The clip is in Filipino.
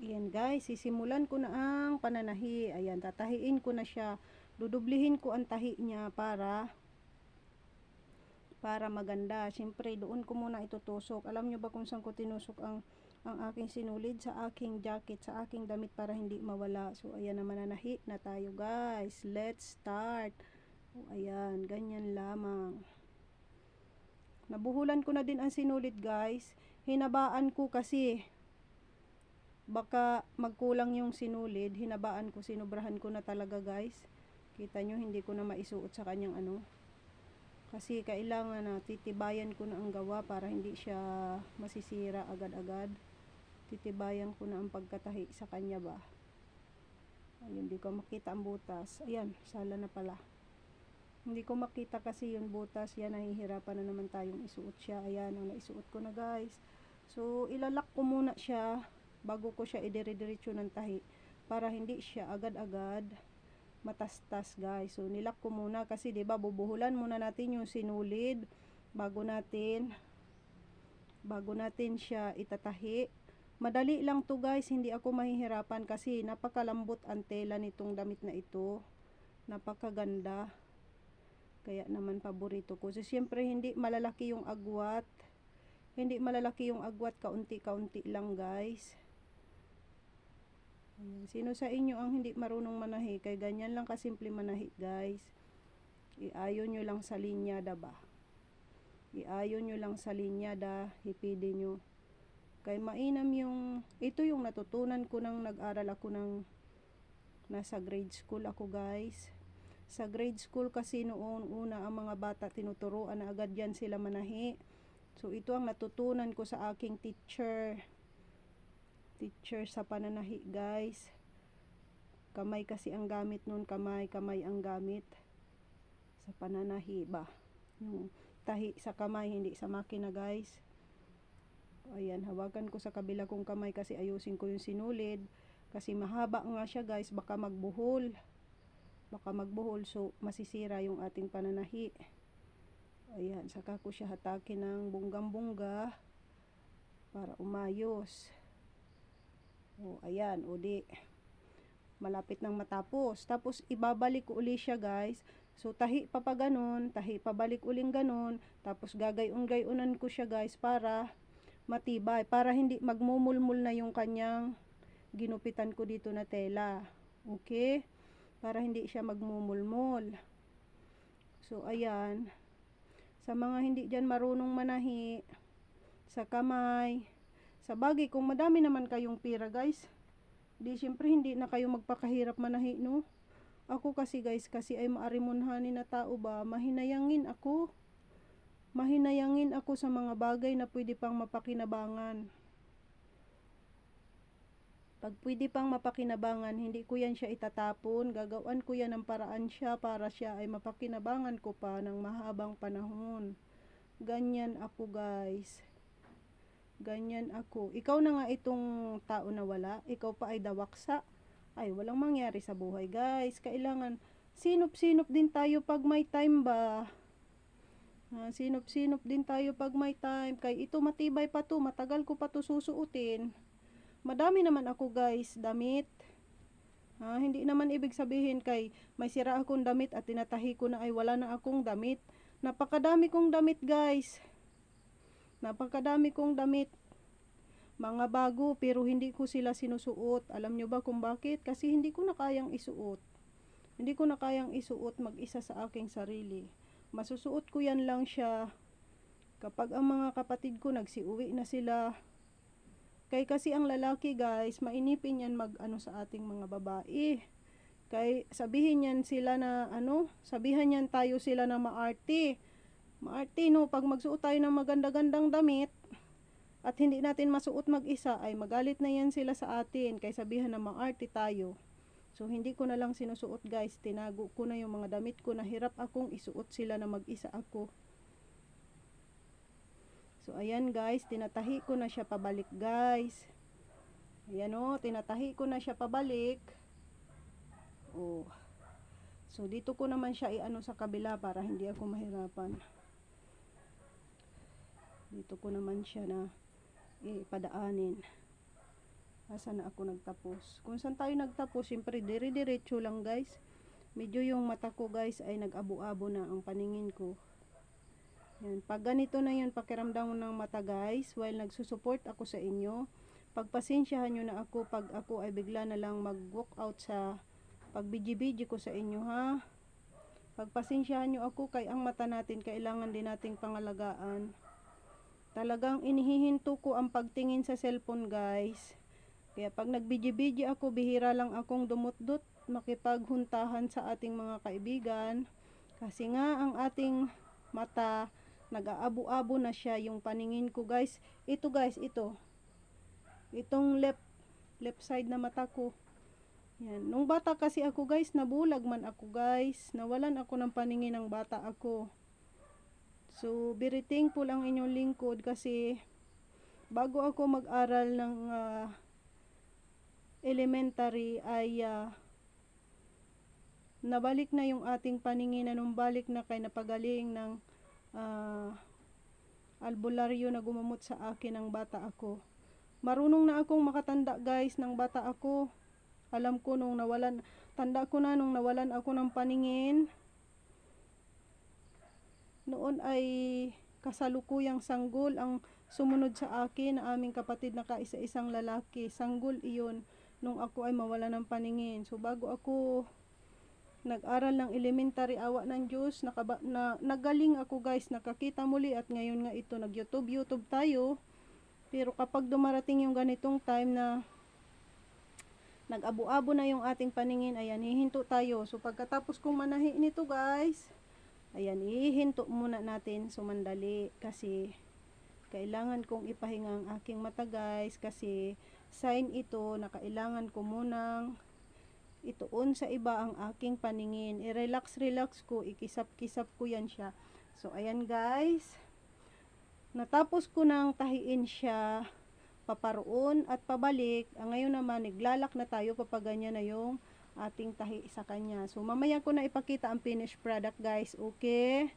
Ayan guys, sisimulan ko na ang pananahi. Ayan, tatahiin ko na siya. Dudublihin ko ang tahi niya para para maganda. Siyempre, doon ko muna itutusok. Alam nyo ba kung saan ko tinusok ang ang aking sinulid sa aking jacket, sa aking damit para hindi mawala. So, ayan na mananahi na tayo guys. Let's start. O, ayan, ganyan lamang. Nabuhulan ko na din ang sinulid guys. Hinabaan ko kasi baka magkulang yung sinulid. Hinabaan ko, sinubrahan ko na talaga guys. Kita nyo, hindi ko na maisuot sa kanyang ano. Kasi kailangan na titibayan ko na ang gawa para hindi siya masisira agad-agad. Titibayan ko na ang pagkatahi sa kanya ba. Ayun, hindi ko makita ang butas. Ayan, sala na pala. Hindi ko makita kasi yung butas. Yan, nahihirapan na naman tayong isuot siya. Ayan, ang naisuot ko na guys. So, ilalak ko muna siya bago ko siya idire-diretso ng tahi para hindi siya agad-agad matastas guys. So, nilak ko muna kasi 'di ba bubuhulan muna natin yung sinulid bago natin bago natin siya itatahi. Madali lang to guys, hindi ako mahihirapan kasi napakalambot ang tela nitong damit na ito. Napakaganda. Kaya naman paborito ko. So, siyempre hindi malalaki yung agwat. Hindi malalaki yung agwat, kaunti-kaunti lang guys. Sino sa inyo ang hindi marunong manahi? Kay ganyan lang kasimple manahi guys. Iayon nyo lang sa linyada ba? Iayon nyo lang sa linyada, hipide nyo. Kay mainam yung, ito yung natutunan ko nang nag-aral ako ng nasa grade school ako guys. Sa grade school kasi noon una ang mga bata tinuturuan na agad yan sila manahi. So ito ang natutunan ko sa aking teacher teacher sa pananahi guys. Kamay kasi ang gamit nun kamay kamay ang gamit. Sa pananahi ba? Yung tahi sa kamay hindi sa makina guys. Ayan hawakan ko sa kabila kong kamay kasi ayusin ko yung sinulid. Kasi mahaba nga siya guys. Baka magbuhol. Baka magbuhol so masisira yung ating pananahi. Ayan saka ko siya hatakin ng bunggang bungga para umayos o, ayan, o di, malapit nang matapos. Tapos, ibabalik ko uli siya, guys. So, tahi pa pa ganun, tahi pa balik uling ganun. Tapos, gagayon-gayonan ko siya, guys, para matibay. Para hindi magmumulmul na yung kanyang ginupitan ko dito na tela. Okay? Para hindi siya magmumulmul. So, ayan. Sa mga hindi dyan marunong manahi, sa kamay, sa bagay, kung madami naman kayong pira guys, di syempre hindi na kayo magpakahirap manahi no. Ako kasi guys, kasi ay maarimunhanin na tao ba, mahinayangin ako. Mahinayangin ako sa mga bagay na pwede pang mapakinabangan. Pag pwede pang mapakinabangan, hindi ko yan siya itatapon. Gagawan ko yan ng paraan siya para siya ay mapakinabangan ko pa ng mahabang panahon. Ganyan ako guys. Ganyan ako. Ikaw na nga itong tao na wala. Ikaw pa ay dawaksa. Ay, walang mangyari sa buhay, guys. Kailangan, sinop-sinop din tayo pag may time ba? Ah, sinop-sinop din tayo pag may time. Kay ito matibay pa to. Matagal ko pa to susuotin. Madami naman ako, guys, damit. Ah, hindi naman ibig sabihin kay may sira akong damit at tinatahi ko na ay wala na akong damit. Napakadami kong damit, guys. Napakadami kong damit. Mga bago pero hindi ko sila sinusuot. Alam nyo ba kung bakit? Kasi hindi ko na kayang isuot. Hindi ko na kayang isuot mag-isa sa aking sarili. Masusuot ko yan lang siya kapag ang mga kapatid ko nagsiuwi na sila. Kay kasi ang lalaki guys, mainipin yan mag ano sa ating mga babae. Kay sabihin yan sila na ano, sabihan yan tayo sila na maarte Maartino, pag magsuot tayo ng maganda-gandang damit at hindi natin masuot mag-isa ay magalit na yan sila sa atin kay sabihan na maarte tayo. So hindi ko na lang sinusuot guys, tinago ko na yung mga damit ko na hirap akong isuot sila na mag-isa ako. So ayan guys, tinatahi ko na siya pabalik guys. Ayan o, oh, tinatahi ko na siya pabalik. Oh. So dito ko naman siya iano sa kabila para hindi ako mahirapan dito ko naman siya na ipadaanin Asa na ako nagtapos? Kung saan tayo nagtapos, syempre dire-diretso lang guys. Medyo yung mata ko guys ay nag-abo-abo na ang paningin ko. Yan. Pag ganito na yun, pakiramdam ng mata guys, while nagsusupport ako sa inyo, pagpasensyahan nyo na ako pag ako ay bigla na lang mag-walk out sa pagbidji-bidji ko sa inyo ha. Pagpasensyahan nyo ako kay ang mata natin kailangan din nating pangalagaan. Talagang inihihinto ko ang pagtingin sa cellphone guys. Kaya pag nagbidji-bidji ako, bihira lang akong dumutdut makipaghuntahan sa ating mga kaibigan. Kasi nga ang ating mata nag-aabo-abo na siya yung paningin ko guys. Ito guys, ito. Itong left left side na mata ko. Yan. Nung bata kasi ako guys, nabulag man ako guys. Nawalan ako ng paningin ng bata ako. So, very thankful ang inyong lingkod kasi bago ako mag-aral ng ah, elementary ay ah, nabalik na yung ating paningin nung balik na kay napagaling ng ah, albularyo na gumamot sa akin ng bata ako. Marunong na akong makatanda guys ng bata ako. Alam ko nung nawalan, tanda ko na nung nawalan ako ng paningin. Noon ay kasalukuyang sanggol ang sumunod sa akin na aming kapatid na kaisa-isang lalaki. Sanggol iyon nung ako ay mawala ng paningin. So bago ako nag-aral ng elementary awa ng Diyos, nakaba, na, nagaling ako guys, nakakita muli at ngayon nga ito nag-YouTube, YouTube tayo. Pero kapag dumarating yung ganitong time na nag-abo-abo na yung ating paningin, ayan, hihinto tayo. So pagkatapos kong manahi nito guys, ayan, hihinto muna natin sumandali kasi kailangan kong ipahinga ang aking mata guys kasi sign ito na kailangan ko munang ituon sa iba ang aking paningin. I-relax, relax ko, ikisap-kisap ko yan siya. So, ayan guys. Natapos ko nang tahiin siya paparoon at pabalik. Ang ngayon naman, naglalak na tayo, papaganya na yung ating tahi sa kanya. So, mamaya ko na ipakita ang finished product guys. Okay?